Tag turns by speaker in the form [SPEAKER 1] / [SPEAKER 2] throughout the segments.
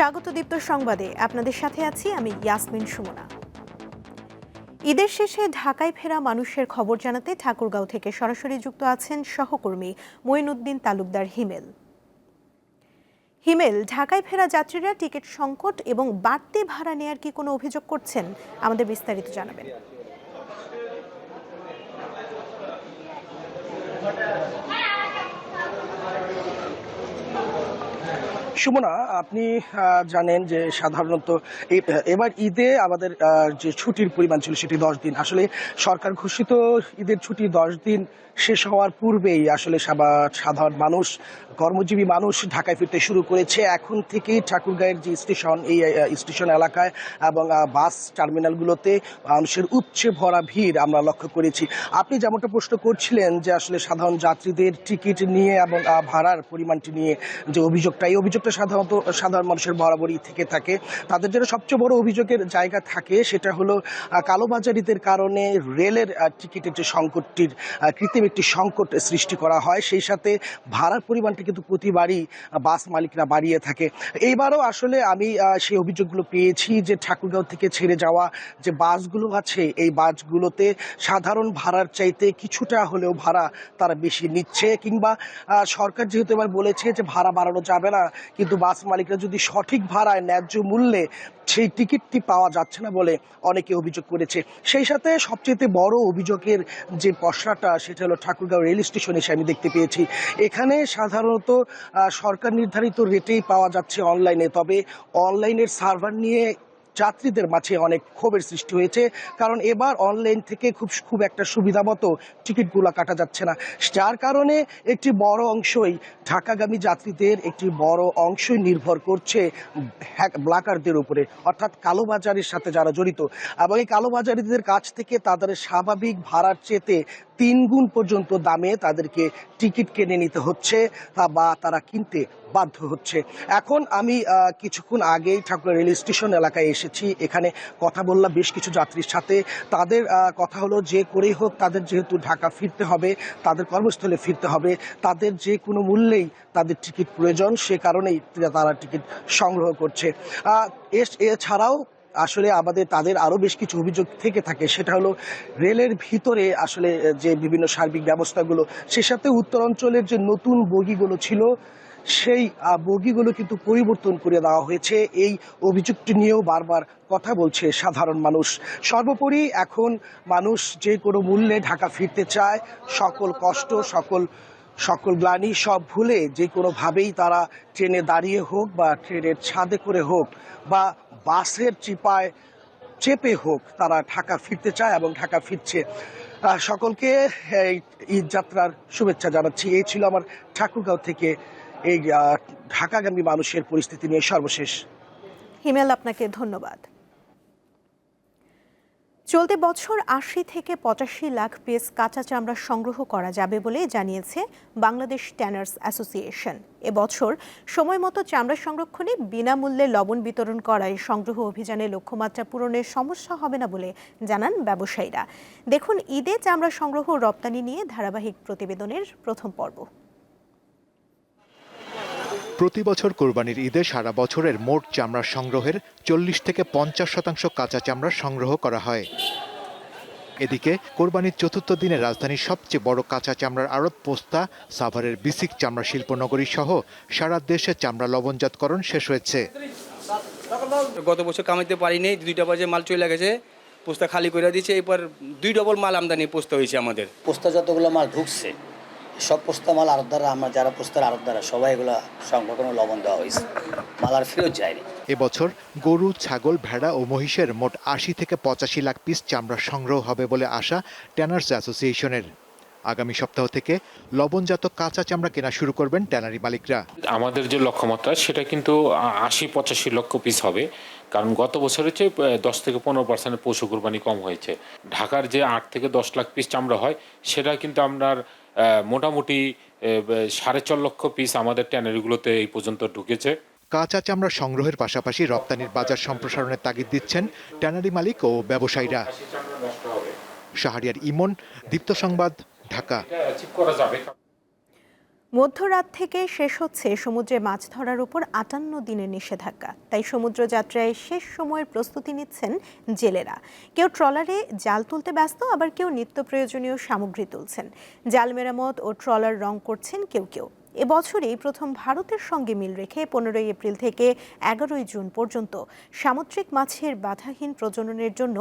[SPEAKER 1] স্বাগত দীপ্ত সংবাদে। আপনাদের সাথে আছি আমি ইয়াসমিন সুমনা। ঈদের শেষে ঢাকায় ফেরা মানুষের খবর জানাতে ঠাকুরগাঁও থেকে সরাসরি যুক্ত আছেন সহকর্মী মঈনুদ্দিন তালুকদার হিমেল। হিমেল, ঢাকায় ফেরা যাত্রীরা টিকিট সংকট এবং বাড়তি ভাড়া নেয়ার কি কোনো অভিযোগ করছেন? আমাদের বিস্তারিত জানাবেন।
[SPEAKER 2] সুমনা, আপনি জানেন যে সাধারণত এবার ঈদে আমাদের যে ছুটির পরিমাণ ছিল সেটি দশ দিন। আসলে সরকার ঘোষিত ঈদের ছুটি দশ দিন শেষ হওয়ার পূর্বেই আসলে সাধারণ মানুষ, কর্মজীবী মানুষ ঢাকায় ফিরতে শুরু করেছে। এখন থেকেই ঠাকুরগাঁয়ের যে স্টেশন, এই স্টেশন এলাকায় এবং বাস টার্মিনালগুলোতে মানুষের উপচে ভরা ভিড় আমরা লক্ষ্য করেছি। আপনি যেমনটা প্রশ্ন করছিলেন যে আসলে সাধারণ যাত্রীদের টিকিট নিয়ে এবং ভাড়ার পরিমাণটি নিয়ে যে অভিযোগটা, এই অভিযোগটা সাধারণত সাধারণ মানুষের বরাবরই থেকে থাকে। তাদের যেটা সবচেয়ে বড় অভিযোগের জায়গা থাকে, সেটা হলো কালোবাজারিদের কারণে রেলের টিকিটের যে সংকটটির কৃত্রিম একটি সংকট সৃষ্টি করা হয়, সেই সাথে ভাড়ার পরিমাণটি কিন্তু প্রতিবারই বাস মালিকরা বাড়িয়ে থাকে। এইবারও আসলে আমি সেই অভিযোগগুলো পেয়েছি যে ঠাকুরগাঁও থেকে ছেড়ে যাওয়া যে বাসগুলো আছে, এই বাসগুলোতে সাধারণ ভাড়ার চাইতে কিছুটা হলেও ভাড়া তারা বেশি নিচ্ছে, কিংবা সরকার যেহেতু এবার বলেছে যে ভাড়া বাড়ানো যাবে না কিন্তু বাস মালিকরা যদি সঠিক ভাড়ায় ন্যায্য মূল্যে সেই টিকিটটি পাওয়া যাচ্ছে না বলে অনেকে অভিযোগ করেছে। সেই সাথে সবচেয়ে বড় অভিযোগের যে পশরাটা সেটা হলো ঠাকুরগাঁও রেল স্টেশন এসে আমি দেখতে পেয়েছি। এখানে সাধারণত সরকার নির্ধারিত রেটেই পাওয়া যাচ্ছে অনলাইনে তবে অনলাইনের সার্ভার নিয়ে যাত্রীদের মাঝে অনেক ক্ষোভের সৃষ্টি হয়েছে, কারণ এবার অনলাইন থেকে খুব খুব একটা সুবিধা মতো টিকিটগুলো কাটা যাচ্ছে না। যার কারণে একটি বড় অংশই ঢাকাগামী যাত্রীদের একটি বড় অংশই নির্ভর করছে ব্লাকারদের উপরে, অর্থাৎ কালোবাজারের সাথে যারা জড়িত। এবং এই কালোবাজারিদের কাছ থেকে তাদের স্বাভাবিক ভাড়ার চেতে তিন গুণ পর্যন্ত দামে তাদেরকে টিকিট কিনে নিতে হচ্ছে বা তারা কিনতে বাধ্য হচ্ছে। এখন আমি কিছুক্ষণ আগেই ঠাকুর রেল স্টেশন এলাকায় এসেছি। এখানে কথা বললাম বেশ কিছু যাত্রীর সাথে। তাদের কথা হলো যে করেই হোক তাদের যেহেতু ঢাকা ফিরতে হবে, তাদের কর্মস্থলে ফিরতে হবে, তাদের যে কোনো মূল্যেই তাদের টিকিট প্রয়োজন, সে কারণেই তারা টিকিট সংগ্রহ করছে। এছাড়াও আসলে আমাদের তাদের আরও বেশ কিছু অভিযোগ থেকে থাকে, সেটা হলো রেলের ভিতরে আসলে যে বিভিন্ন সার্বিক ব্যবস্থাগুলো, সে সাথে উত্তরাঞ্চলের যে নতুন বগিগুলো ছিল সেই বগিগুলো কিন্তু পরিবর্তন করে দেওয়া হয়েছে। এই অভিযোগটি নিয়েও বারবার কথা বলছে সাধারণ মানুষ। সর্বোপরি এখন মানুষ যে কোনো মূল্যে ঢাকা ফিরতে চায়। সকল কষ্ট, সকল সকল গ্লানি সব ভুলে যে কোনোভাবেই তারা ট্রেনে দাঁড়িয়ে হোক বা ট্রেনের ছাদে করে হোক বা বাসের চিপায় চেপে হোক তারা ঢাকা ফিরতে চায় এবং ঢাকা ফিরছে। সকলকে ঈদ যাত্রার শুভেচ্ছা জানাচ্ছি। এই ছিল আমার ঠাকুরগাঁও থেকে এই ঢাকাগামী মানুষের পরিস্থিতি নিয়ে সর্বশেষ।
[SPEAKER 1] হিমেল, আপনাকে ধন্যবাদ। চলতি বছর আশি থেকে পঁচাশি লাখ পিস কাঁচা চামড়া সংগ্রহ করা যাবে বলে জানিয়েছে বাংলাদেশ ট্যানার্স অ্যাসোসিয়েশন। এবছর সময় মতো চামড়া সংরক্ষণে বিনামূল্যে লবণ বিতরণ করায় সংগ্রহ অভিযানে লক্ষ্যমাত্রা পূরণের সমস্যা হবে না বলে জানান ব্যবসায়ীরা। দেখুন ঈদে চামড়া সংগ্রহ রপ্তানি নিয়ে ধারাবাহিক প্রতিবেদনের প্রথম পর্ব।
[SPEAKER 3] প্রতি বছর কোরবানির ঈদে সারা বছরের মোট চামড়া সংগ্রহের চল্লিশ থেকে পঞ্চাশ শতাংশ কাঁচা চামড়া সংগ্রহ করা হয়। এদিকে কোরবানির চতুর্থ দিনে রাজধানীর সবচেয়ে বড় কাঁচা চামড়ার আড়ত পোস্তা সাভারের বিসিক চামড়া শিল্পনগরী সহ সারা দেশে চামড়া লবণজাতকরণ শেষ হয়েছে।
[SPEAKER 4] গত বছর কামাইতে পারিনি দুইটা বাজে মাল চলে গেছে পোস্তা খালি করে দিয়েছে এবার দুই ডবল মাল আমদানি পোস্তা হয়েছে আমাদের।
[SPEAKER 5] পোস্তা যতগুলো মাল ঢুকছে সব পোস্তা মাল আমরা যারা পোস্তার আরতদারা সবাই এগুলো সংগঠন লবণ দেওয়া হয়েছে। মাল আর ফেরত যায়নি।
[SPEAKER 3] এবছর গরু ছাগল ভেড়া ও মহিষের মোট আশি থেকে পঁচাশি লাখ পিস চামড়া সংগ্রহ হবে বলে আশা ট্যানার্স অ্যাসোসিয়েশনের। আগামী সপ্তাহ থেকে লবণজাত কাঁচা চামড়া কেনা শুরু করবেন ট্যানারি মালিকরা।
[SPEAKER 6] আমাদের যে লক্ষ্যমাত্রা সেটা কিন্তু আশি পঁচাশি লক্ষ পিস হবে। কারণ গত বছরের চেয়ে দশ থেকে পনেরো পার্সেন্ট পশু কোরবানি কম হয়েছে। ঢাকার যে আট থেকে দশ লাখ পিস চামড়া হয় সেটা কিন্তু আপনার আহ, মোটামুটি সাড়ে চার লক্ষ পিস আমাদের ট্যানারিগুলোতে এই পর্যন্ত ঢুকেছে।
[SPEAKER 3] কাঁচা চামড়া সংগ্রহের পাশাপাশি রপ্তানির বাজার সম্প্রসারণের তাগিদ দিচ্ছেন ট্যানারি মালিক ও ব্যবসায়ীরা। শাহরিয়ার ইমন দীপ্ত সংবাদ ঢাকা
[SPEAKER 6] এটা achieve করা যাবে
[SPEAKER 1] মধ্যরাত থেকে শেষ হচ্ছে সমুদ্রে মাছ ধরার উপর আটান্ন দিনের নিষেধাজ্ঞা। তাই সমুদ্র যাত্রায় শেষ সময়ের প্রস্তুতি নিচ্ছেন জেলেরা। কেউ ট্রলারে জাল তুলতে ব্যস্ত, আবার কেউ নিত্য প্রয়োজনীয় সামগ্রী তুলছেন। জাল মেরামত ও ট্রলার রং করছেন কেউ কেউ। এবছরই প্রথম ভারতের সঙ্গে মিল রেখে পনেরোই এপ্রিল থেকে এগারোই জুন পর্যন্ত সামুদ্রিক মাছের বাধাহীন প্রজননের জন্য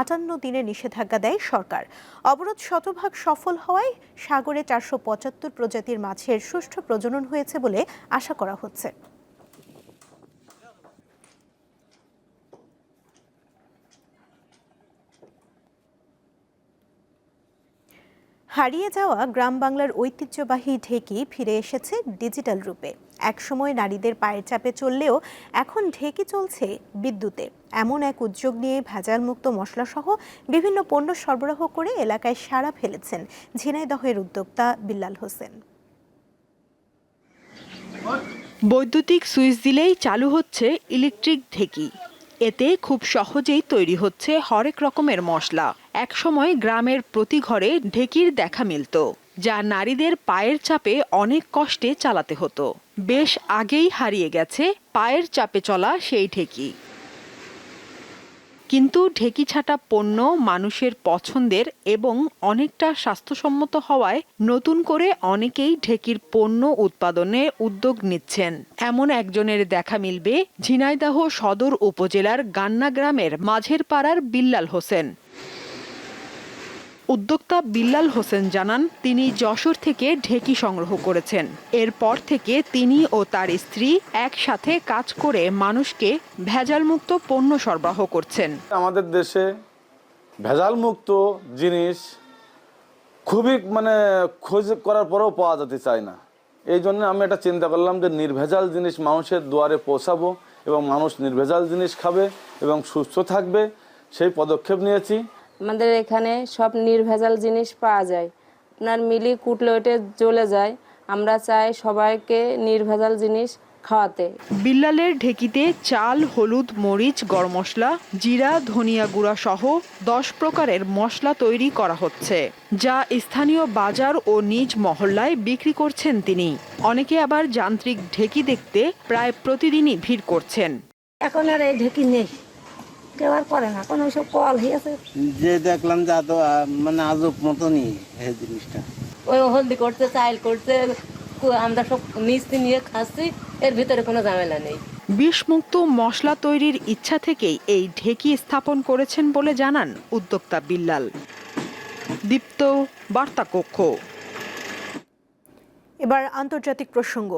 [SPEAKER 1] আটান্ন দিনে নিষেধাজ্ঞা দেয় সরকার। অবরোধ শতভাগ সফল হওয়ায় সাগরে চারশো পঁচাত্তর প্রজাতির মাছের সুষ্ঠু প্রজনন হয়েছে বলে আশা করা হচ্ছে। হারিয়ে যাওয়া গ্রাম বাংলার ঐতিহ্যবাহী ঢেকি ফিরে এসেছে ডিজিটাল রূপে। একসময় নারীদের পায়ের চাপে চললেও এখন ঢেকি চলছে বিদ্যুতে। এমন এক উদ্যোগ নিয়ে ভেজালমুক্ত মশলাসহ বিভিন্ন পণ্য সরবরাহ করে এলাকায় সাড়া ফেলেছেন ঝিনাইদহের উদ্যোক্তা বিল্লাল হোসেন।
[SPEAKER 7] বৈদ্যুতিক সুইচ দিলেই চালু হচ্ছে ইলেকট্রিক ঢেকি। এতে খুব সহজেই তৈরি হচ্ছে হরেক রকমের মশলা। একসময় গ্রামের প্রতি ঘরে ঢেকির দেখা মিলত, যা নারীদের পায়ের চাপে অনেক কষ্টে চালাতে হতো। বেশ আগেই হারিয়ে গেছে পায়ের চাপে চলা সেই ঢেকি। কিন্তু ঢেকি ছাটা পণ্য মানুষের পছন্দের এবং অনেকটা স্বাস্থ্যসম্মত হওয়ায় নতুন করে অনেকেই ঢেকির পণ্য উৎপাদনে উদ্যোগ নিচ্ছেন। এমন একজনের দেখা মিলবে, ঝিনাইদহ সদর উপজেলার গান্না গ্রামের মাঝের পাড়ার বিল্লাল হোসেন। উদ্যোক্তা বিল্লাল হোসেন জানান, তিনি যশোর থেকে ঢেকি সংগ্রহ করেছেন। এরপর থেকে তিনি ও তার স্ত্রী একসাথে কাজ করে মানুষকে ভেজালমুক্ত পণ্য সরবরাহ করছেন।
[SPEAKER 8] আমাদের দেশে ভেজালমুক্ত জিনিস খুবই মানে খোঁজ করার পরেও পাওয়া যেতে চায় না। এই জন্য আমি একটা চিন্তা করলাম যে নির্ভেজাল জিনিস মানুষের দুয়ারে পৌঁছাবো এবং মানুষ নির্ভেজাল জিনিস খাবে এবং সুস্থ থাকবে, সেই পদক্ষেপ নিয়েছি।
[SPEAKER 9] আমাদের এখানে সব নির্ভেজাল জিনিস পাওয়া যায়। আপনার মিলি কুটলে ওইটা জ্বলে যায় আমরা চাই সবাইকে নির্ভেজাল জিনিস খাওয়াতে।
[SPEAKER 7] বিল্লালের ঢেকিতে চাল হলুদ মরিচ গরম মশলা জিরা ধনিয়া গুঁড়া সহ দশ প্রকারের মশলা তৈরি করা হচ্ছে যা স্থানীয় বাজার ও নিজ মহল্লায় বিক্রি করছেন তিনি। অনেকে আবার যান্ত্রিক ঢেকি দেখতে প্রায় প্রতিদিনই ভিড় করছেন।
[SPEAKER 10] এখন আর এই ঢেকি নেই। কেউ আর করে না কোনো সব কল হয়েছে
[SPEAKER 11] যে দেখলাম যে এত মানে আজব মতনই এই জিনিসটা।
[SPEAKER 9] ওই হলদি করছে চাইল করছে আমরা সব মিস্ত্রি নিয়ে খাচ্ছি এর ভিতরে কোনো ঝামেলা নেই।
[SPEAKER 7] বিষমুক্ত মশলা তৈরির ইচ্ছা থেকেই এই ঢেকি স্থাপন করেছেন বলে জানান উদ্যোক্তা বিল্লাল। দীপ্ত বার্তা কক্ষ
[SPEAKER 1] এবার আন্তর্জাতিক প্রসঙ্গ।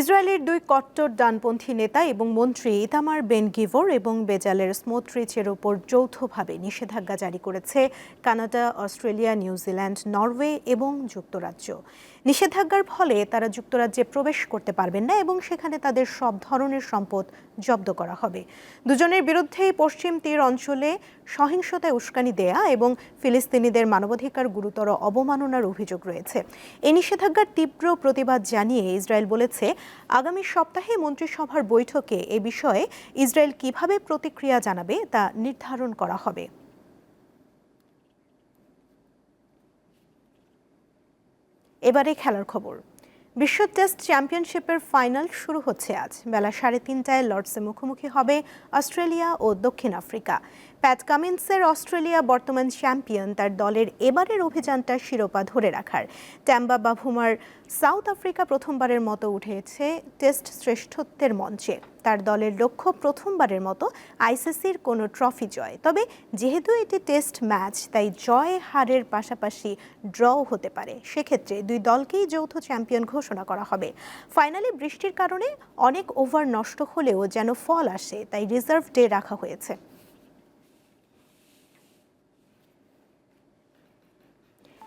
[SPEAKER 1] ইসরায়েলের দুই কট্টর ডানপন্থী নেতা এবং মন্ত্রী ইতামার বেন গিভোর এবং বেজালের স্মোত্রিচের ওপর যৌথভাবে নিষেধাজ্ঞা জারি করেছে কানাডা, অস্ট্রেলিয়া, নিউজিল্যান্ড, নরওয়ে এবং যুক্তরাজ্য। নিষেধাজ্ঞার ফলে তারা যুক্তরাজ্যে প্রবেশ করতে পারবেন না এবং সেখানে তাদের সব ধরনের সম্পদ জব্দ করা হবে। দুজনের বিরুদ্ধেই পশ্চিম তীর অঞ্চলে সহিংসতায় উস্কানি দেয়া এবং ফিলিস্তিনিদের মানবাধিকার গুরুতর অবমাননার অভিযোগ রয়েছে। এই নিষেধাজ্ঞার তীব্র প্রতিবাদ জানিয়ে ইসরায়েল বলেছে, আগামী সপ্তাহে মন্ত্রিসভার বৈঠকে এ বিষয়ে ইসরায়েল কীভাবে প্রতিক্রিয়া জানাবে তা নির্ধারণ করা হবে। এবারে খেলার খবর। বিশ্ব টেস্ট চ্যাম্পিয়নশিপের ফাইনাল শুরু হচ্ছে আজ। বেলা সাড়ে তিনটায় লর্ডসে মুখোমুখি হবে অস্ট্রেলিয়া ও দক্ষিণ আফ্রিকা। প্যাট কামিন্সের অস্ট্রেলিয়া বর্তমান চ্যাম্পিয়ন, তার দলের এবারের অভিযানটা শিরোপা ধরে রাখার। ট্যাম্বা বাভুমার সাউথ আফ্রিকা প্রথমবারের মতো উঠেছে টেস্ট শ্রেষ্ঠত্বের মঞ্চে। তার দলের লক্ষ্য প্রথমবারের মতো আইসিসির কোনো ট্রফি জয়। তবে যেহেতু এটি টেস্ট ম্যাচ, তাই জয় হারের পাশাপাশি ড্রও হতে পারে। সেক্ষেত্রে দুই দলকেই যৌথ চ্যাম্পিয়ন ঘোষণা করা হবে। ফাইনালে বৃষ্টির কারণে অনেক ওভার নষ্ট হলেও যেন ফল আসে, তাই রিজার্ভ ডে রাখা হয়েছে।